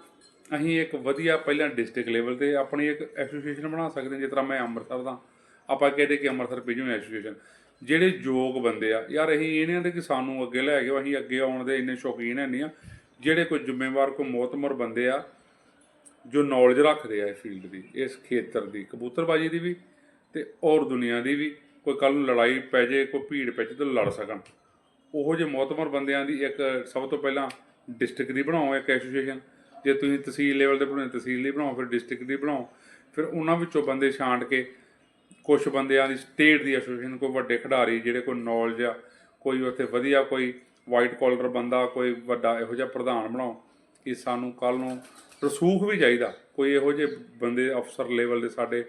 ਅਸੀਂ ਇੱਕ ਵਧੀਆ ਪਹਿਲਾਂ ਡਿਸਟ੍ਰਿਕਟ ਲੈਵਲ ਤੇ ਆਪਣੀ ਇੱਕ ਐਸੋਸੀਏਸ਼ਨ ਬਣਾ ਸਕਦੇ ਹਾਂ, ਜਿਸ ਤਰ੍ਹਾਂ ਮੈਂ ਅੰਮ੍ਰਿਤਸਰ ਦਾ। ਆਪਾਂ ਕਹਿੰਦੇ ਕਿ ਅੰਮ੍ਰਿਤਸਰ ਪੀਜੂ ਐਸੋਸੀਏਸ਼ਨ ਜਿਹੜੇ ਯੋਗ ਬੰਦੇ ਆ, ਯਾਰ ਅਸੀਂ ਇਹ ਨਹੀਂ ਆਂਦੇ ਕਿ ਸਾਨੂੰ ਅੱਗੇ ਲੈ ਕੇ ਅਸੀਂ ਅੱਗੇ ਆਉਣ ਦੇ ਇੰਨੇ ਸ਼ੌਕੀਨ ਹੈ ਨਹੀਂ ਆ। ਜਿਹੜੇ ਕੋਈ ਜ਼ਿੰਮੇਵਾਰ, ਕੋਈ ਮੋਤਮਰ ਬੰਦੇ ਆ, ਜੋ ਨੌਲੇਜ ਰੱਖਦੇ ਆ ਇਸ ਫੀਲਡ ਦੀ, ਇਸ ਖੇਤਰ ਦੀ, ਕਬੂਤਰਬਾਜੀ ਦੀ ਵੀ ਤੇ ਔਰ ਦੁਨੀਆ ਦੀ ਵੀ, ਕੋਈ ਕੱਲ ਨੂੰ ਲੜਾਈ ਪੈ ਜੇ, ਕੋਈ ਭੀੜ ਪੈ ਜੇ ਤਾਂ ਲੜ ਸਕਣ। ਉਹੋ ਜਿਹੇ ਮੋਤਮਰ ਬੰਦਿਆਂ ਦੀ ਇੱਕ ਸਭ ਤੋਂ ਪਹਿਲਾਂ ਡਿਸਟ੍ਰਿਕਟ ਦੀ ਬਣਾਓ ਇੱਕ ਐਸੋਸੀਏਸ਼ਨ ਜੇ ਤੁਸੀਂ ਤਹਿਸੀਲ ਲੈਵਲ ਤੇ ਬਣਾਉਣੇ ਤਹਿਸੀਲ ਦੀ ਬਣਾਓ, ਫਿਰ ਡਿਸਟ੍ਰਿਕਟ ਦੀ ਬਣਾਓ, ਫਿਰ ਉਹਨਾਂ ਵਿੱਚੋਂ ਬੰਦੇ ਛਾਂਟ ਕੇ ਕੁਝ ਬੰਦਿਆਂ ਦੀ ਸਟੇਟ ਦੀ ਐਸੋਸੀਏਸ਼ਨ ਕੋਈ ਵੱਡੇ ਖਿਡਾਰੀ ਜਿਹੜੇ ਕੋਈ ਨੌਲੇਜ ਆ, ਕੋਈ ਉੱਥੇ ਵਧੀਆ ਕੋਈ ਵਾਈਟ ਕਾਲਰ ਬੰਦਾ, ਕੋਈ ਵੱਡਾ ਇਹੋ ਜਿਹਾ ਪ੍ਰਧਾਨ ਬਣਾਓ ਕਿ ਸਾਨੂੰ ਕੱਲ ਨੂੰ ਰਸੂਖ ਵੀ ਚਾਹੀਦਾ। ਕੋਈ ਇਹੋ ਜਿਹੇ ਬੰਦੇ ਅਫਸਰ ਲੈਵਲ ਦੇ ਸਾਡੇ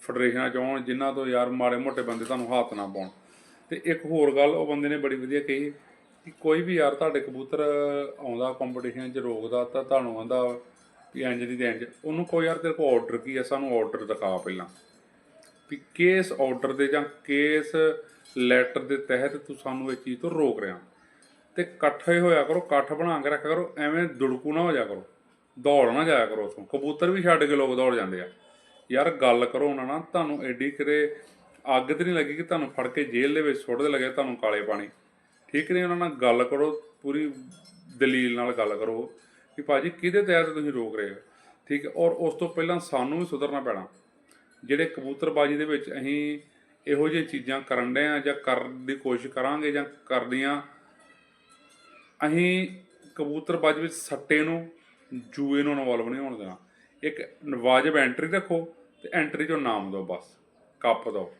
ਫੈਡਰੇਸ਼ਨਾਂ ਚ ਆਉਣ, ਜਿਨ੍ਹਾਂ ਤੋਂ ਯਾਰ ਮਾੜੇ ਮੋਟੇ ਬੰਦੇ ਤੁਹਾਨੂੰ ਹੱਥ ਨਾ ਪਾਉਣ। ਤੇ ਇੱਕ ਹੋਰ ਗੱਲ ਉਹ ਬੰਦੇ ਨੇ ਬੜੀ ਵਧੀਆ ਕਹੀ ਕਿ ਕੋਈ ਵੀ ਯਾਰ ਤੁਹਾਡੇ ਕਬੂਤਰ ਆਉਂਦਾ ਕੰਪੀਟੀਸ਼ਨ 'ਚ ਰੋਕਦਾ, ਤਾਂ ਤੁਹਾਨੂੰ ਆਂਦਾ ਵੀ ਇੰਜ ਨਹੀਂ ਤੇ ਇੰਜ ਉਹਨੂੰ ਕੋਈ ਯਾਰ ਤੇਰੇ ਕੋਲ ਆਰਡਰ ਕੀ ਹੈ ਸਾਨੂੰ ਆਰਡਰ ਦਿਖਾ ਪਹਿਲਾਂ। ਵੀ ਕੇਸ ਆਰਡਰ ਦੇ ਜਾਂ ਕੇਸ ਲੈਟਰ ਦੇ ਤਹਿਤ ਤੂੰ ਸਾਨੂੰ ਇਹ ਚੀਜ਼ ਤੋਂ ਰੋਕ ਰਿਹਾ। ਤੇ ਇਕੱਠੇ ਹੋਇਆ ਕਰੋ, ਇਕੱਠ ਬਣਾ ਕੇ ਰੱਖਿਆ ਕਰੋ, ਐਵੇਂ ਦੁੜਕੂ ਨਾ ਹੋ ਜਾ ਕਰੋ। ਦੌੜ ਨਾ ਜਾਇਆ ਕਰੋ ਉਥੋਂ। ਕਬੂਤਰ ਵੀ ਛੱਡ ਕੇ ਲੋਕ ਦੌੜ ਜਾਂਦੇ ਆ। ਯਾਰ ਗੱਲ ਕਰੋ ਉਹਨਾਂ ਨਾਲ, ਤੁਹਾਨੂੰ ਐਡੀ ਕਿਤੇ ਅੱਗ ਤੇ ਨਹੀਂ ਲੱਗੀ ਕਿ ਤੁਹਾਨੂੰ ਫੜ ਕੇ ਜੇਲ੍ਹ ਦੇ ਵਿੱਚ ਸੁੱਟ ਦੇ ਲੱਗੇ ਤੁਹਾਨੂੰ ਕਾਲੇ ਪਾਣੀ। ਠੀਕ ਨੇ, ਉਹਨਾਂ ਨਾਲ ਗੱਲ ਕਰੋ, ਪੂਰੀ ਦਲੀਲ ਨਾਲ ਗੱਲ ਕਰੋ ਕਿ ਭਾਜੀ ਕਿਹਦੇ ਤਹਿਤ ਤੁਸੀਂ ਰੋਕ ਰਹੇ ਹੋ? ਠੀਕ ਹੈ, ਔਰ ਉਸ ਤੋਂ ਪਹਿਲਾਂ ਸਾਨੂੰ ਵੀ ਸੁਧਰਨਾ ਪੈਣਾ। ਜਿਹੜੇ ਕਬੂਤਰਬਾਜੀ ਦੇ ਵਿੱਚ ਅਸੀਂ ਇਹੋ ਜਿਹੀਆਂ ਚੀਜ਼ਾਂ ਕਰਨ ਦੇ ਆ ਜਾਂ ਕਰਨ ਦੀ ਕੋਸ਼ਿਸ਼ ਕਰਾਂਗੇ ਜਾਂ ਕਰਦੀਆਂ, ਅਸੀਂ ਕਬੂਤਰਬਾਜੀ ਵਿੱਚ ਸੱਟੇ ਨੂੰ, ਜੂਏ ਨੂੰ ਇਨਵੋਲਵ ਨਹੀਂ ਹੋਣ ਦੇਣਾ। ਇੱਕ ਵਾਜਬ ਐਂਟਰੀ ਰੱਖੋ ਤੇ ਐਂਟਰੀ ਚੋਂ ਨਾਮ ਦਿਓ ਬਸ, ਕੱਪ ਦਿਓ।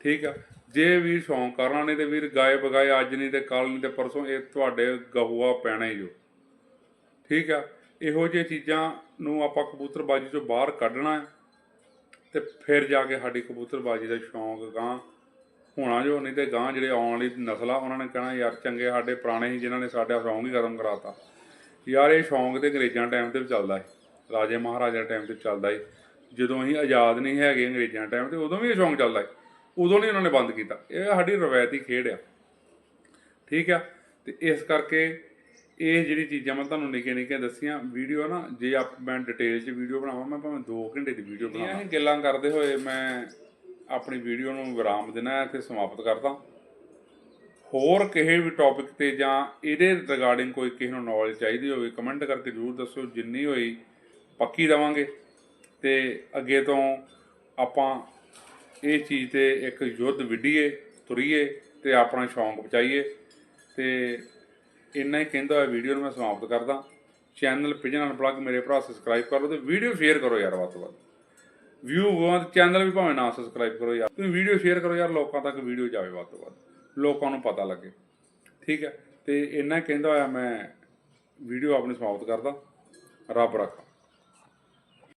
ਠੀਕ ਆ ਜੇ ਵੀਰ ਸ਼ੌਂਕ ਕਰਨਾ ਨਹੀਂ ਤੇ ਵੀਰ ਗਾਏ ਬਗਾਏ, ਅੱਜ ਨਹੀਂ ਤੇ ਕੱਲ ਨਹੀਂ ਤੇ ਪਰਸੋਂ, ਇਹ ਤੁਹਾਡੇ ਗਹੂਆ ਪੈਣਾ ਹੀ ਜੋ। ਠੀਕ ਆ? ਇਹੋ ਜਿਹੀਆਂ ਚੀਜ਼ਾਂ ਨੂੰ ਆਪਾਂ ਕਬੂਤਰਬਾਜੀ ਚੋਂ ਬਾਹਰ ਕੱਢਣਾ ਹੈ ਤੇ ਫਿਰ ਜਾ ਕੇ ਸਾਡੀ ਕਬੂਤਰਬਾਜੀ ਦਾ ਸ਼ੌਂਕ ਗਾਂ ਹੋਣਾ ਜੋ, ਨਹੀਂ ਤੇ ਗਾਂ ਜਿਹੜੇ ਆਉਣ ਵਾਲੀ ਨਸਲ ਆ, ਉਹਨਾਂ ਨੇ ਕਹਿਣਾ, ਯਾਰ ਚੰਗੇ ਸਾਡੇ ਪੁਰਾਣੇ ਸੀ ਜਿਨ੍ਹਾਂ ਨੇ ਸਾਡਾ ਸ਼ੌਂਕ ਹੀ ਖਤਮ ਕਰਾਤਾ। ਯਾਰ ਇਹ ਸ਼ੌਂਕ ਤੇ ਅੰਗਰੇਜ਼ਾਂ ਟਾਈਮ ਤੇ ਵੀ ਚੱਲਦਾ ਹੈ ਰਾਜੇ ਮਹਾਰਾਜਾ ਟਾਈਮ ਤੇ ਚੱਲਦਾ ਹੈ ਜਦੋਂ ਅਸੀਂ ਆਜ਼ਾਦ ਨਹੀਂ ਹੈਗੇ ਅੰਗਰੇਜ਼ਾਂ ਟਾਈਮ ਤੇ, ਉਦੋਂ ਵੀ ਇਹ ਸ਼ੌਂਕ ਚੱਲਦਾ ਹੈ ਉਦੋਂ ਨਹੀਂ ਉਹਨਾਂ ਨੇ ਬੰਦ ਕੀਤਾ। ਇਹ ਸਾਡੀ ਰਵਾਇਤੀ ਖੇਡ ਆ। ਠੀਕ ਆ? ਤੇ ਇਸ ਕਰਕੇ ਇਹ ਜਿਹੜੀ ਚੀਜ਼ਾਂ ਮੈਂ ਤੁਹਾਨੂੰ ਨਿੱਕੇ ਨਿੱਕੇ ਦੱਸੀਆਂ ਵੀਡੀਓ ਨਾ ਜੇ ਆਪ ਮੈਂ ਡਿਟੇਲ 'ਚ ਵੀਡੀਓ ਬਣਾਵਾਂ ਮੈਂ ਭਾਵੇਂ 2 ਘੰਟੇ ਦੀ ਵੀਡੀਓ ਬਣਾਵਾਂ। ਇਹ ਗੱਲਾਂ ਕਰਦੇ ਹੋਏ ਮੈਂ ਆਪਣੀ ਵੀਡੀਓ ਨੂੰ ਵਿਰਾਮ ਦੇਣਾ ਹੈ ਤੇ ਸਮਾਪਤ ਕਰਦਾ ਹੋਰ ਕਿਸੇ ਵੀ ਟੌਪਿਕ ਤੇ ਜਾਂ ਇਹਦੇ ਰਿਗਾਰਡਿੰਗ ਕੋਈ ਕਿਸੇ ਨੂੰ ਨੌਲੇਜ ਚਾਹੀਦੀ ਹੋਵੇ ਕਮੈਂਟ ਕਰਕੇ ਜ਼ਰੂਰ ਦੱਸਿਓ ਜਿੰਨੀ ਹੋਈ ਪੱਕੀ ਦਵਾਂਗੇ। ਤੇ ਅੱਗੇ ਤੋਂ ਆਪਾਂ ਇਹ ਚੀਜ਼ ਤੇ ਇੱਕ ਯੁੱਧ ਵਿੱਢੀਏ, ਤੁਰੀਏ ਤੇ ਆਪਣਾ ਸ਼ੌਂਕ ਬਚਾਈਏ। ਤੇ ਇੰਨਾ ਹੀ ਕਹਿੰਦਾ ਹੋਇਆ ਵੀਡੀਓ ਨੂੰ ਮੈਂ ਸਮਾਪਤ ਕਰਦਾ। ਚੈਨਲ ਪਿਜਨ ਅਨਪਲੱਗ ਮੇਰੇ ਭਰਾ ਸਬਸਕ੍ਰਾਈਬ ਕਰ ਲਓ ਤੇ ਵੀਡੀਓ ਸ਼ੇਅਰ ਕਰੋ ਯਾਰ ਵੱਧ ਤੋਂ ਵੱਧ। ਵਿਊ ਹੋਣ ਚੈਨਲ ਵੀ ਭਾਵੇਂ ਨਾ ਸਬਸਕ੍ਰਾਈਬ ਕਰੋ ਯਾਰ। ਤੁਸੀਂ ਵੀਡੀਓ ਸ਼ੇਅਰ ਕਰੋ ਯਾਰ, ਲੋਕਾਂ ਤੱਕ ਵੀਡੀਓ ਜਾਵੇ ਵੱਧ ਤੋਂ ਵੱਧ। ਲੋਕਾਂ ਨੂੰ ਪਤਾ ਲੱਗੇ। ਠੀਕ ਹੈ? ਤੇ ਇੰਨਾ ਹੀ ਕਹਿੰਦਾ ਹੋਇਆ ਮੈਂ ਵੀਡੀਓ ਆਪਣੀ ਸਮਾਪਤ ਕਰਦਾ। ਰੱਬ ਰੱਖਾ।